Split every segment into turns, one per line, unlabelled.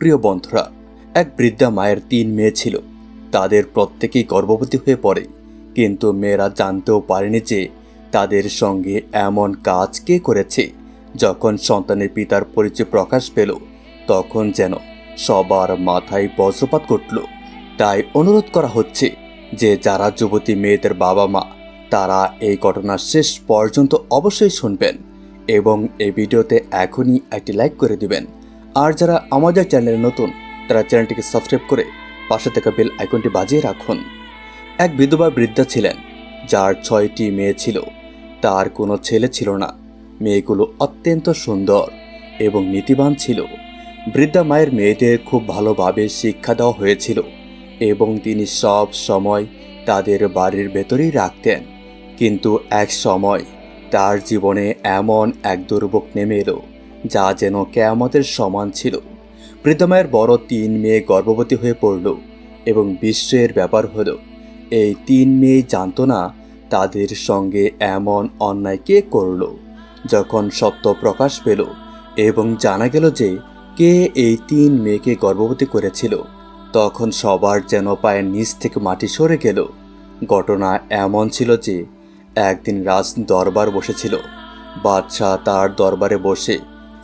প্রিয় বন্ধুরা, এক বৃদ্ধা মায়ের তিন মেয়ে ছিল। তাদের প্রত্যেকেই গর্ভবতী হয়ে পড়ে। কিন্তু মেয়েরা জানতেও পারেনি যে তাদের সঙ্গে এমন কাজ কে করেছে। যখন সন্তানের পিতার পরিচয় প্রকাশ পেল, তখন যেন সবার মাথায় বজ্রপাত ঘটল। তাই অনুরোধ করা হচ্ছে যে যারা যুবতী মেয়েদের বাবা মা তারা এই ঘটনার শেষ পর্যন্ত অবশ্যই শুনবেন এবং এই ভিডিওতে এখনই একটি লাইক করে দিবেন। আর যারা আমাদের চ্যানেলে নতুন, তারা চ্যানেলটিকে সাবস্ক্রাইব করে পাশে থাকা বেল আইকনটি বাজিয়ে রাখুন। এক বিধবা বৃদ্ধা ছিলেন, যার ছয়টি মেয়ে ছিল। তার কোনো ছেলে ছিল না। মেয়েগুলো অত্যন্ত সুন্দর এবং নীতিবান ছিল। বৃদ্ধা মায়ের মেয়েদের খুব ভালোভাবে শিক্ষা দেওয়া হয়েছিল এবং তিনি সব সময় তাদের বাড়ির ভেতরেই রাখতেন। কিন্তু এক সময় তার জীবনে এমন এক দুর্ভোগ নেমে এলো যা যেন কেয়ামতের সমান ছিল। বৃদ্ধমায়ের বড় তিন মেয়ে গর্ভবতী হয়ে পড়ল এবং বিশ্বের ব্যাপার হলো, এই তিন মেয়ে জানত না তাদের সঙ্গে এমন অন্যায় কে করল। যখন সত্য প্রকাশ পেল এবং জানা গেল যে কে এই তিন মেয়েকে গর্ভবতী করেছিল, তখন সবার যেন পায়ের নিচ থেকে মাটি সরে গেল। ঘটনা এমন ছিল যে একদিন রাজ দরবার বসেছিল। বাদশাহ তার দরবারে বসে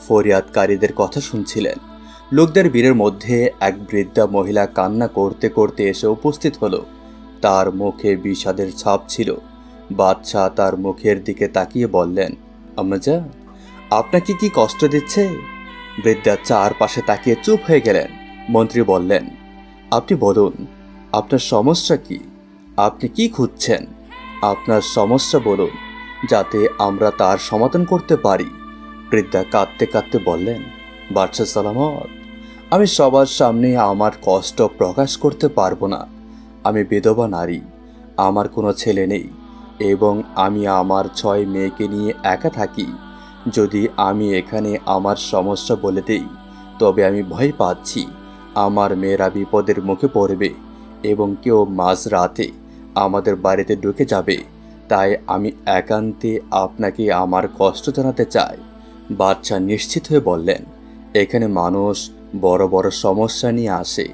ফরিয়াদকারীদের কথা শুনছিলেন। লোকদের ভিড়ের মধ্যে এক বৃদ্ধা মহিলা কান্না করতে করতে এসে উপস্থিত হলো। তার মুখে বিষাদের ছাপ ছিল। বাদশাহ তার মুখের দিকে তাকিয়ে বললেন আম্মাজা আপনাকে কি কষ্ট দিচ্ছে? বৃদ্ধা চারপাশে তাকিয়ে চুপ হয়ে গেলেন। মন্ত্রী বললেন, আপনি বলুন, আপনার সমস্যা কি? আপনি কি খুঁজছেন? আপনার সমস্যা বলুন, যাতে আমরা তার সমাধান করতে পারি। বৃদ্ধা কাঁদতে কাঁদতে বললেন, বাদশাহ সালামত, আমি সবার সামনে আমার কষ্ট প্রকাশ করতে পারব না। আমি বিধবা নারী, আমার কোনো ছেলে নেই এবং আমি আমার ছয় মেয়েকে নিয়ে একা থাকি। যদি আমি এখানে আমার সমস্যা বলে দেই, তবে আমি ভয় পাচ্ছি। আমার মেয়েরা বিপদের মুখে পড়বে এবং কেউ মাঝ রাতে আমাদের বাড়িতে ঢুকে যাবে। তাই আমি একান্তে আপনাকে আমার কষ্ট জানাতে চাই। বাচ্চা নিশ্চিত হয়ে বললেন, এখানে মানুষ বড় বড় সমস্যা নিয়ে আসে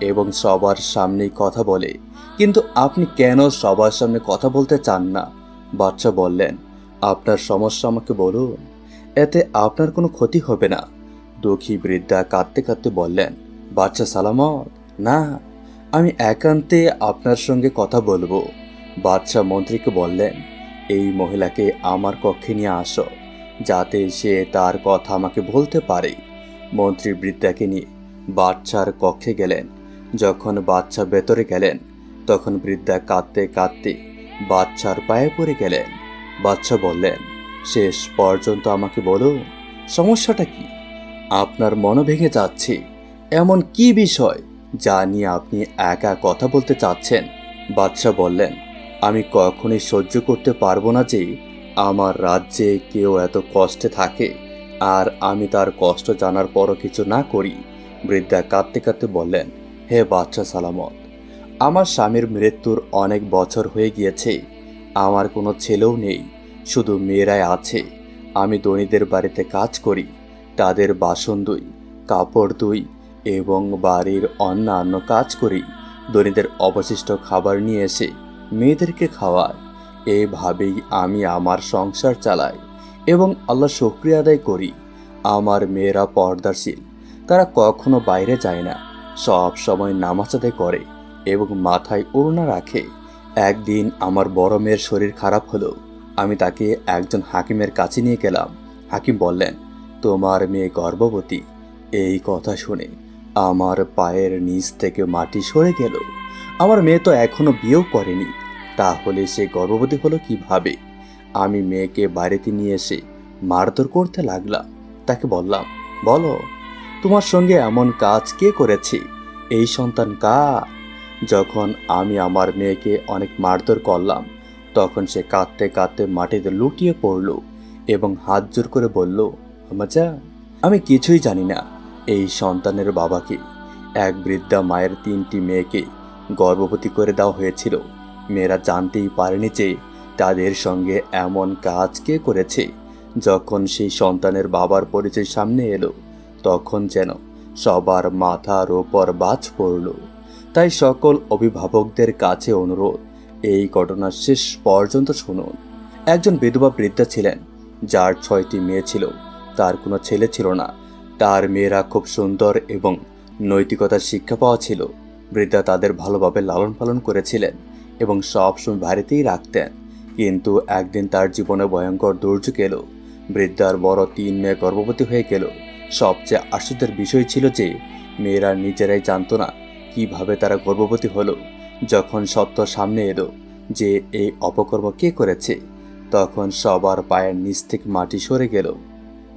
এবং সবার সামনেই কথা বলে। কিন্তু আপনি কেন সবার সামনে কথা বলতে চান না? বাচ্চা বললেন, আপনার সমস্যা আমাকে বলুন। এতে আপনার কোনো ক্ষতি হবে না। দুঃখী বৃদ্ধা কাঁদতে কাঁদতে বললেন বাচ্চা সালামত? না, আমি একান্তে আপনার সঙ্গে কথা বলব। বাদশাহ মন্ত্রীকে বললেন, এই মহিলাকে আমার কক্ষে নিয়ে আসো। যাতে সে তার কথা আমাকে বলতে পারে। মন্ত্রী বৃদ্ধাকে নিয়ে বাচ্চার কক্ষে গেলেন। যখন বাচ্চা ভেতরে গেলেন, তখন বৃদ্ধা কাঁদতে কাঁদতে বাচ্চার পায়ে পড়ে গেলেন। বাচ্চা বললেন, শেষ পর্যন্ত আমাকে বলো, সমস্যাটা কি? আপনার মন ভেঙে যাচ্ছে। এমন কি বিষয় যা নিয়ে আপনি একা কথা বলতে চাচ্ছেন? বাদশাহ বললেন, আমি কখনোই সহ্য করতে পারব না যে আমার রাজ্যে কেউ এত কষ্টে থাকে, আর আমি তার কষ্ট জানার পরও কিছু না করি। বৃদ্ধা কাঁদতে কাঁদতে বললেন, হে বাচ্চা সালামত, আমার স্বামীর মৃত্যুর অনেক বছর হয়ে গিয়েছে, আমার কোনো ছেলেও নেই, শুধু মেয়েরাই আছে, আমি ধনীদের বাড়িতে কাজ করি, তাদের বাসন দুই কাপড় দুই এবং বাড়ির অন্যান্য কাজ করি, ধনীদের অবশিষ্ট খাবার নিয়ে এসে মেয়েদেরকে খাওয়ায় এইভাবেই আমি আমার সংসার চালাই এবং আল্লাহ শুক্রিয়া আদায় করি। আমার মেয়েরা পর্দাশীল, তারা কখনো বাইরে যায় না, সব সময় নামাজ আদায় করে এবং মাথায় ওড়না রাখে। একদিন আমার বড় মেয়ের শরীর খারাপ হলো, আমি তাকে একজন হাকিমের কাছে নিয়ে গেলাম। হাকিম বললেন, তোমার মেয়ে গর্ভবতী। এই কথা শুনে আমার পায়ের নিচ থেকে মাটি সরে গেল। আমার মেয়ে তো এখনও বিয়েও করেনি তাহলে সে গর্ভবতী হলো কীভাবে? আমি মেয়েকে বাড়িতে নিয়ে এসে মারধর করতে লাগলাম। তাকে বললাম, বলো, তোমার সঙ্গে এমন কাজ কে করেছে? এই সন্তান কার? যখন আমি আমার মেয়েকে অনেক মারধর করলাম, তখন সে কাঁদতে কাঁদতে মাটিতে লুটিয়ে পড়ল এবং হাত জোর করে বলল আমাজা আমি কিছুই জানি না। এই সন্তানের বাবাকে এক বৃদ্ধা মায়ের তিনটি মেয়েকে গর্ভবতী করে দেওয়া হয়েছিল। মেয়েরা জানতেই পারেনি যে তাদের সঙ্গে এমন কাজ কে করেছে। যখন সেই সন্তানের বাবার পরিচয় সামনে এলো, তখন যেন সবার মাথার ওপর বাজ পড়ল। তাই সকল অভিভাবকদের কাছে অনুরোধ, এই ঘটনার শেষ পর্যন্ত শুনুন। একজন বিধবা বৃদ্ধা ছিলেন, যার ছয়টি মেয়ে ছিল। তার কোনো ছেলে ছিল না। তার মেয়েরা খুব সুন্দর এবং নৈতিকতার শিক্ষা পাওয়া ছিল। বৃদ্ধা তাদের ভালোভাবে লালন পালন করেছিলেন। এবং সবসময় বাড়িতেই রাখতেন। কিন্তু একদিন তার জীবনে ভয়ঙ্কর দুর্যোগ এলো। বৃদ্ধার বড় তিন মেয়ে গর্ভবতী হয়ে গেল। সবচেয়ে আশ্চর্যের বিষয় ছিল যে, মেয়েরা নিজেরাই জানতো না কীভাবে তারা গর্ভবতী হলো। যখন সত্য সামনে এলো যে, এই অপকর্ম কে করেছে, তখন সবার পায়ের নিচ থেকে মাটি সরে গেল।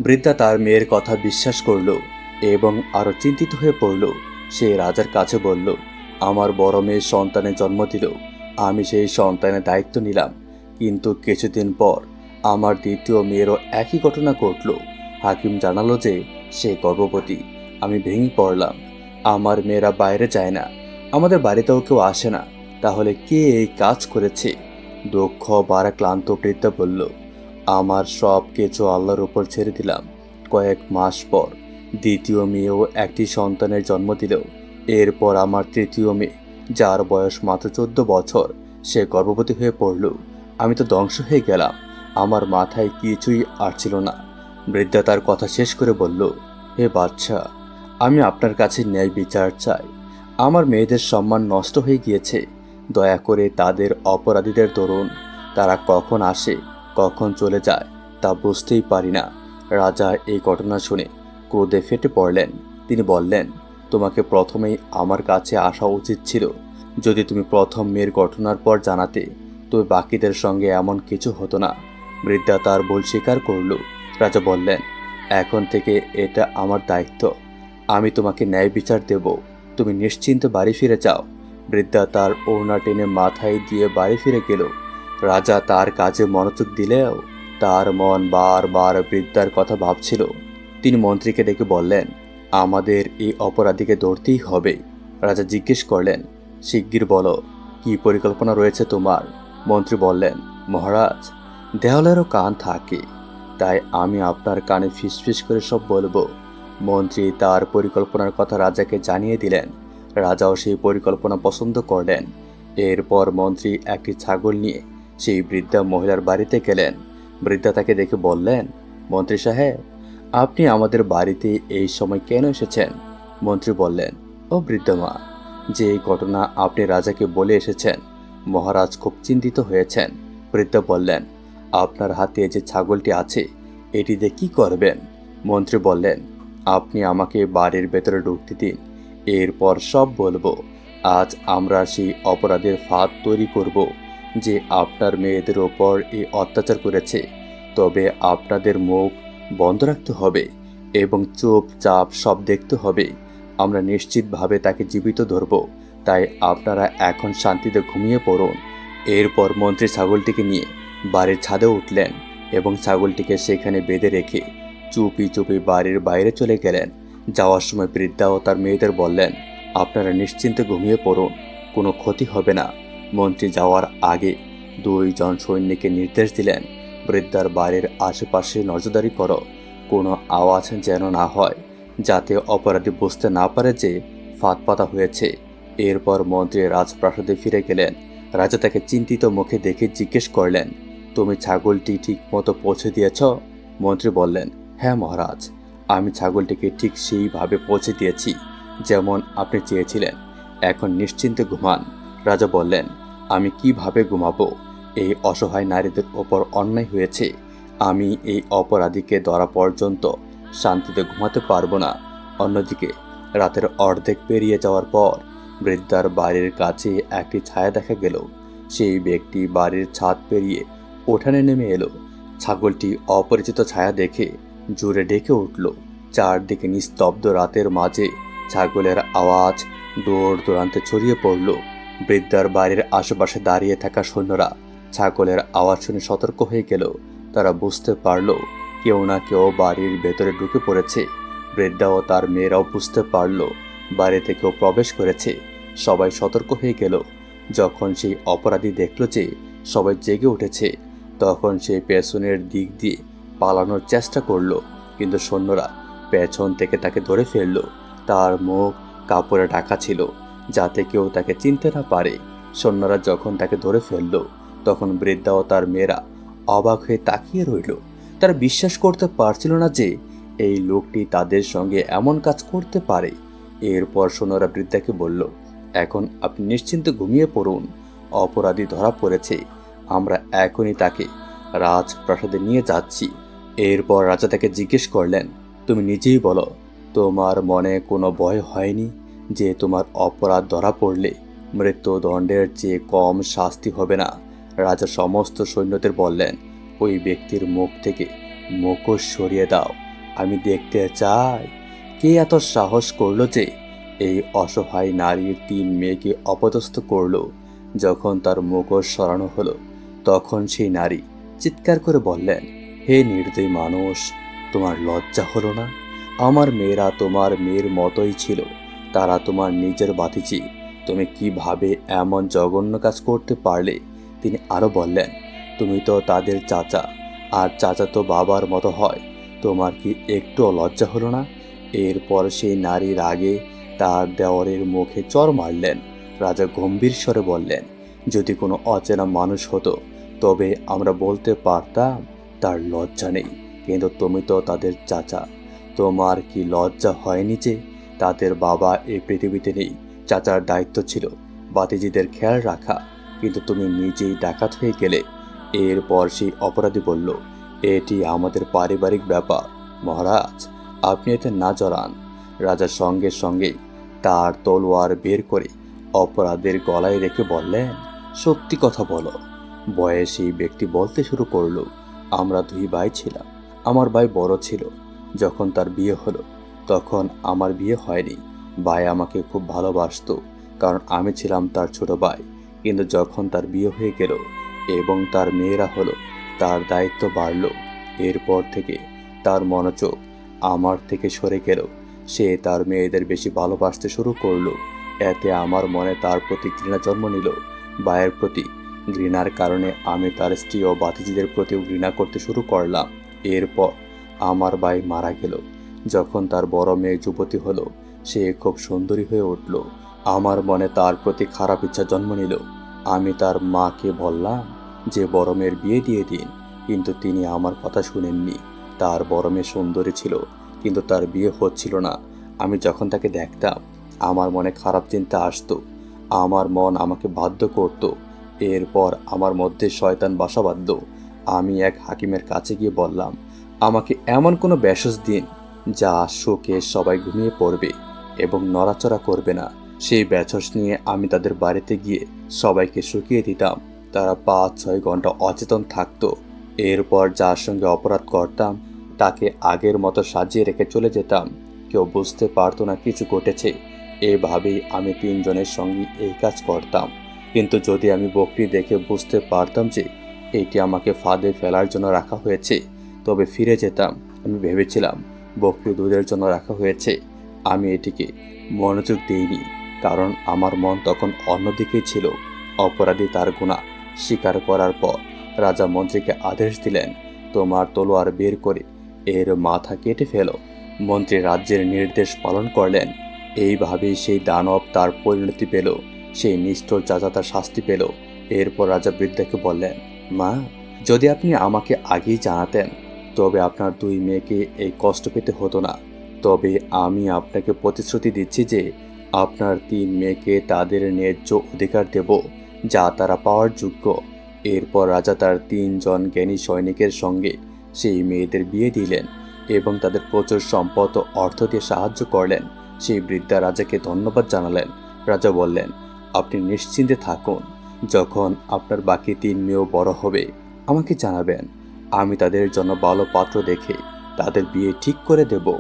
বৃদ্ধা তার মেয়ের কথা বিশ্বাস করল এবং আরও চিন্তিত হয়ে পড়ল। সে রাজার কাছে বলল, আমার বড় মেয়ে সন্তানের জন্ম দিল। আমি সেই সন্তানের দায়িত্ব নিলাম। কিন্তু কিছুদিন পর আমার দ্বিতীয় মেয়েরও একই ঘটনা ঘটল। হাকিম জানালো যে সে গর্ভবতী। আমি ভেঙে পড়লাম। আমার মেয়েরা বাইরে যায় না। আমাদের বাড়িতেও কেউ আসে না। তাহলে কে এই কাজ করেছে? দক্ষ বারা ক্লান্ত বৃদ্ধা বলল, আমার সব কিছু আল্লাহর উপর ছেড়ে দিলাম। কয়েক মাস পর দ্বিতীয় মেয়েও একটি সন্তানের জন্ম দিল। এরপর আমার তৃতীয় মেয়ে যার বয়স মাত্র চোদ্দ বছর, সে গর্ভবতী হয়ে পড়ল। আমি তো ধ্বংস হয়ে গেলাম। আমার মাথায় কিছুই আসছিল না। বৃদ্ধা তার কথা শেষ করে বলল, হে বাচ্চা, আমি আপনার কাছে ন্যায় বিচার চাই। আমার মেয়েদের সম্মান নষ্ট হয়ে গিয়েছে। দয়া করে তাদের অপরাধীদের দরুন তারা কখন আসে, কখন চলে যায়, তা বুঝতেই পারি না। রাজা এই ঘটনা শুনে ক্রোধে ফেটে পড়লেন। তিনি বললেন তোমাকে প্রথমেই আমার কাছে আসা উচিত ছিল। যদি তুমি প্রথম মেয়ের ঘটনার পর জানাতে, তবে বাকিদের সঙ্গে এমন কিছু হতো না। বৃদ্ধা তার ভুল স্বীকার করল। রাজা বললেন, এখন থেকে এটা আমার দায়িত্ব। আমি তোমাকে ন্যায় বিচার দেব। তুমি নিশ্চিন্তে বাড়ি ফিরে যাও। বৃদ্ধা তার ওড়না টেনে মাথায় দিয়ে বাড়ি ফিরে গেল। রাজা তার কাজে মনোযোগ দিলেও তার মন বারবার বৃদ্ধার কথা ভাবছিল। তিনি মন্ত্রীকে ডেকে বললেন আমাদের এই অপরাধীকে ধরতেই হবে। রাজা জিজ্ঞেস করলেন, শিগগির বলো, কি পরিকল্পনা রয়েছে তোমার? মন্ত্রী বললেন, মহারাজ, দেওয়ালেরও কান থাকে, তাই আমি আপনার কানে ফিসফিস করে সব বলব। মন্ত্রী তার পরিকল্পনার কথা রাজাকে জানিয়ে দিলেন। রাজাও সেই পরিকল্পনা পছন্দ করলেন। এরপর মন্ত্রী একটি ছাগল নিয়ে সেই বৃদ্ধা মহিলার বাড়িতে গেলেন। বৃদ্ধা তাকে দেখে বললেন, মন্ত্রী সাহেব আপনি আমাদের বাড়িতে এই সময় কেন এসেছেন? মন্ত্রী বললেন, ও বৃদ্ধ মা, যে এই ঘটনা আপনি রাজাকে বলে এসেছেন, মহারাজ খুব চিন্তিত হয়েছেন। বৃদ্ধ বললেন, আপনার হাতে যে ছাগলটি আছে, এটি দিয়ে কি করবেন? মন্ত্রী বললেন, আপনি আমাকে বাড়ির ভেতরে ঢুকতে দিন, এরপর সব বলব। আজ আমরা সেই অপরাধের ফাঁদ তৈরি করব যে আপনার মেয়েদের ওপর এই অত্যাচার করেছে। তবে আপনাদের মুখ বন্ধ রাখতে হবে এবং চুপচাপ সব দেখতে হবে। আমরা নিশ্চিতভাবে তাকে জীবিত ধরব। তাই আপনারা এখন শান্তিতে ঘুমিয়ে পড়ুন। এরপর মন্ত্রী ছাগলটিকে নিয়ে বাড়ির ছাদে উঠলেন এবং ছাগলটিকে সেখানে বেঁধে রেখে চুপি চুপি বাড়ির বাইরে চলে গেলেন। যাওয়ার সময় বৃদ্ধা ও তার মেয়েদের বললেন, আপনারা নিশ্চিন্তে ঘুমিয়ে পড়ুন, কোনো ক্ষতি হবে না। মন্ত্রী যাওয়ার আগে দুইজন সৈন্যকে নির্দেশ দিলেন বৃদ্ধার বাড়ির আশেপাশে নজরদারি করো। কোনো আওয়াজ যেন না হয়, যাতে অপরাধী বুঝতে না পারে যে ফাঁদ পাতা হয়েছে। এরপর মন্ত্রী রাজপ্রাসাদে ফিরে গেলেন। রাজা তাকে চিন্তিত মুখে দেখে জিজ্ঞেস করলেন, তুমি ছাগলটি ঠিক মতো পৌঁছে দিয়েছ? মন্ত্রী বললেন হ্যাঁ মহারাজ, আমি ছাগলটিকে ঠিক সেইভাবে পৌঁছে দিয়েছি, যেমন আপনি চেয়েছিলেন। এখন নিশ্চিন্তে ঘুমান। রাজা বললেন, আমি কীভাবে ঘুমাবো? এই অসহায় নারীদের ওপর অন্যায় হয়েছে। আমি এই অপরাধীকে ধরা পর্যন্ত শান্তিতে ঘুমাতে পারব না। অন্যদিকে, রাতের অর্ধেক পেরিয়ে যাওয়ার পর বৃদ্ধার বাড়ির কাছে একটি ছায়া দেখা গেল। সেই ব্যক্তি বাড়ির ছাদ পেরিয়ে উঠানে নেমে এলো। ছাগলটি অপরিচিত ছায়া দেখে জোরে ডেকে উঠল। চারদিকে নিস্তব্ধ রাতের মাঝে ছাগলের আওয়াজ দৌড় দৌড়ান্তে ছড়িয়ে পড়ল। বৃদ্ধার বাড়ির আশেপাশে দাঁড়িয়ে থাকা সৈন্যরা ছাগলের আওয়াজ শুনে সতর্ক হয়ে গেল। তারা বুঝতে পারল, কেউ না কেউ বাড়ির ভেতরে ঢুকে পড়েছে। বৃদ্ধা ও তার মেয়েরাও বুঝতে পারল বাড়িতে কেউ প্রবেশ করেছে। সবাই সতর্ক হয়ে গেল। যখন সেই অপরাধী দেখল যে সবাই জেগে উঠেছে, তখন সে পেছনের দিক দিয়ে পালানোর চেষ্টা করল। কিন্তু সৈন্যরা পেছন থেকে তাকে ধরে ফেলল। তার মুখ কাপড়ে ঢাকা ছিল, যাতে কেউ তাকে চিনতে না পারে। সৈন্যরা যখন তাকে ধরে ফেলল তখন বৃদ্ধা ও তার মেয়েরা অবাক হয়ে তাকিয়ে রইল। তারা বিশ্বাস করতে পারছিল না যে এই লোকটি তাদের সঙ্গে এমন কাজ করতে পারে। এরপর সৈন্যরা বৃদ্ধাকে বলল, এখন আপনি নিশ্চিন্তে ঘুমিয়ে পড়ুন। অপরাধী ধরা পড়েছে। আমরা এখনই তাকে রাজপ্রাসাদে নিয়ে যাচ্ছি। এরপর রাজা তাকে জিজ্ঞেস করলেন, তুমি নিজেই বলো, তোমার মনে কোনো ভয় হয়নি যে তোমার অপরাধ ধরা পড়লে মৃত্যুদণ্ডের চেয়ে কম শাস্তি হবে না? রাজা সমস্ত সৈন্যদের বললেন, ওই ব্যক্তির মুখ থেকে মুখোশ সরিয়ে দাও, আমি দেখতে চাই। কে এত সাহস করল যে এই অসহায় নারীর তিন মেয়েকে অপদস্থ করল? যখন তার মুখোশ সরানো হলো, তখন সেই নারী চিৎকার করে বললেন, হে নির্দয় মানুষ, তোমার লজ্জা হলো না? আমার মেয়েরা তোমার মেয়ের মতোই ছিল, তারা তোমার নিজের বাতিচি। তুমি কীভাবে এমন জঘন্য কাজ করতে পারলে তিনি আরও বললেন, তুমি তো তাদের চাচা, আর চাচা তো বাবার মতো হয়। তোমার কি একটুও লজ্জা হলো না? এরপর সেই নারীর আগে তার দেওয়ারের মুখে চর মারলেন। রাজা গম্ভীর স্বরে বললেন, যদি কোনো অচেনা মানুষ হতো, তবে আমরা বলতে পারতাম তার লজ্জা নেই। কিন্তু তুমি তো তাদের চাচা। তোমার কি লজ্জা হয়নি যে তাদের বাবা এই পৃথিবীতে নেই? চাচার দায়িত্ব ছিল বাতিজিদের খেয়াল রাখা। কিন্তু তুমি নিজেই ডাকাত হয়ে গেলে। এরপর সেই অপরাধী বলল, এটি আমাদের পারিবারিক ব্যাপার। মহারাজ, আপনি এতে না জড়ান। রাজার সঙ্গে সঙ্গেই তার তলোয়ার বের করে অপরাধের গলায় রেখে বললেন, সত্যি কথা বলো। বয়সী ব্যক্তি বলতে শুরু করল, আমরা দুই ভাই ছিলাম। আমার ভাই বড় ছিল। যখন তার বিয়ে হলো, তখন আমার বিয়ে হয়নি। ভাই আমাকে খুব ভালোবাসতো, কারণ আমি ছিলাম তার ছোট ভাই। কিন্তু যখন তার বিয়ে হয়ে গেল এবং তার মেয়েরা হলো, তার দায়িত্ব বাড়ল। এরপর থেকে তার মনোযোগ আমার থেকে সরে গেল। সে তার মেয়েদের বেশি ভালোবাসতে শুরু করল। এতে আমার মনে তার প্রতি ঘৃণা জন্ম নিল। ভাইয়ের প্রতি ঘৃণার কারণে আমি তার স্ত্রী ও বাতিজিদের প্রতিও ঘৃণা করতে শুরু করলাম। এরপর আমার ভাই মারা গেল। যখন তার বড় মেয়ে যুবতী হলো, সে খুব সুন্দরী হয়ে উঠল। আমার মনে তার প্রতি খারাপ ইচ্ছা জন্ম নিল। আমি তার মাকে বললাম যে, বরমের বিয়ে দিয়ে দিন। কিন্তু তিনি আমার কথা শুনেননি। তার বরমে সুন্দরী ছিল, কিন্তু তার বিয়ে হচ্ছিল না। আমি যখন তাকে দেখতাম, আমার মনে খারাপ চিন্তা আসতো। আমার মন আমাকে বাধ্য করত। এরপর আমার মধ্যে শয়তান বাসা বাধ্য আমি এক হাকিমের কাছে গিয়ে বললাম, আমাকে এমন কোনো ব্যাসস দিন যা শোকে সবাই ঘুমিয়ে পড়বে এবং নড়াচড়া করবে না। সেই ব্যাচস নিয়ে আমি তাদের বাড়িতে গিয়ে সবাইকে শুকিয়ে দিতাম। তারা পাঁচ, ছয় ঘণ্টা অচেতন থাকতো। এরপর যার সঙ্গে অপরাধ করতাম, তাকে আগের মতো সাজিয়ে রেখে চলে যেতাম। কেউ বুঝতে পারতো না কিছু ঘটেছে। এভাবেই আমি তিনজনের সঙ্গে এই কাজ করতাম। কিন্তু যদি আমি বকরি দেখে বুঝতে পারতাম যে এটি আমাকে ফাঁদে ফেলার জন্য রাখা হয়েছে, তবে ফিরে যেতাম। আমি ভেবেছিলাম, বকরি দুধের জন্য রাখা হয়েছে। আমি এটিকে মনোযোগ দিইনি। কারণ আমার মন তখন অন্যদিকেই ছিল। অপরাধী তার গুণা স্বীকার করার পর রাজা মন্ত্রীকে আদেশ দিলেন, তোমার তলোয়ার বের করে এর মাথা কেটে ফেলো। মন্ত্রী রাজ্যের নির্দেশ পালন করলেন। এইভাবেই সেই দানব তার পরিণতি পেল। সেই নিষ্ঠুর চাচা তার শাস্তি পেল। এরপর রাজা বৃদ্ধাকে বললেন, মা, যদি আপনি আমাকে আগেই জানাতেন, তবে আপনার দুই মেয়েকে এই কষ্ট পেতে হতো না। তবে আমি আপনাকে প্রতিশ্রুতি দিচ্ছি যে আপনার তিন মেয়েকে তাদের ন্যায্য অধিকার দেব, যা তারা পাওয়ার যোগ্য। এরপর রাজা তার তিনজন জ্ঞানী সৈনিকের সঙ্গে সেই মেয়েদের বিয়ে দিলেন এবং তাদের প্রচুর সম্পদ ও অর্থ দিয়ে সাহায্য করলেন। সেই বৃদ্ধা রাজাকে ধন্যবাদ জানালেন। রাজা বললেন, আপনি নিশ্চিন্তে থাকুন। যখন আপনার বাকি তিন মেয়েও বড় হবে, আমাকে জানাবেন। আমি তাদের জন্য ভালো পাত্র দেখে তাদের বিয়ে ঠিক করে দেব।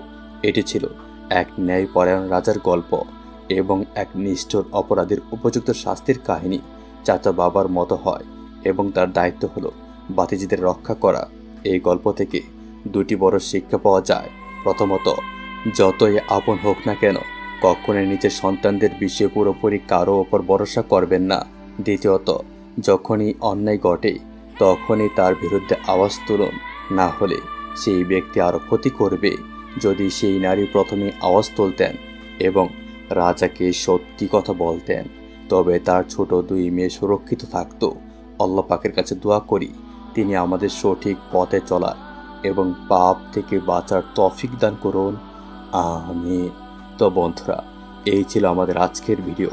এটি ছিল এক ন্যায়পরায়ণ রাজার গল্প। এবং এক নিষ্ঠুর অপরাধীর উপযুক্ত শাস্তির কাহিনী চাচা বাবার মতো হয় এবং তার দায়িত্ব হলো বাতিজিদের রক্ষা করা। এই গল্প থেকে দুটি বড় শিক্ষা পাওয়া যায়। প্রথমত, যতই আপন হোক না কেন, কখনোই নিজের সন্তানদের বিষয়ে পুরোপুরি কারও ওপর ভরসা করবেন না। দ্বিতীয়ত, যখনই অন্যায় ঘটে, তখনই তার বিরুদ্ধে আওয়াজ তুলুন। না হলে সেই ব্যক্তি আরও ক্ষতি করবে। যদি সেই নারী প্রথমে আওয়াজ তুলতেন এবং রাজাকে সত্যি কথা বলতেন, তবে তার ছোট দুই মেয়ে সুরক্ষিত থাকত। আল্লাহ পাকের কাছে দোয়া করি, তিনি আমাদের সঠিক পথে চলার এবং পাপ থেকে বাঁচার তফিক দান করুন। আমি তো বন্ধুরা, এই ছিল আমাদের আজকের ভিডিও।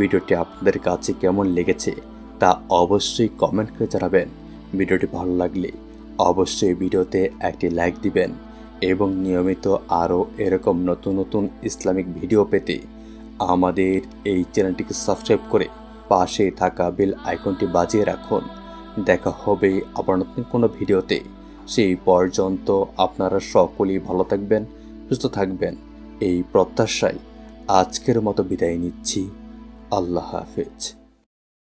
ভিডিওটি আপনাদের কাছে কেমন লেগেছে তা অবশ্যই কমেন্ট করে জানাবেন। ভিডিওটি ভালো লাগলে অবশ্যই ভিডিওতে একটি লাইক দিবেন এবং নিয়মিত আরও এরকম নতুন নতুন ইসলামিক ভিডিও পেতে আমাদের এই চ্যানেলটিকে সাবস্ক্রাইব করে পাশে থাকা বেল আইকনটি বাজিয়ে রাখুন। দেখা হবে আবার নতুন কোনো ভিডিওতে। সেই পর্যন্ত আপনারা সকলেই ভালো থাকবেন, সুস্থ থাকবেন। এই প্রত্যাশায় আজকের মতো বিদায় নিচ্ছি। আল্লাহ হাফেজ।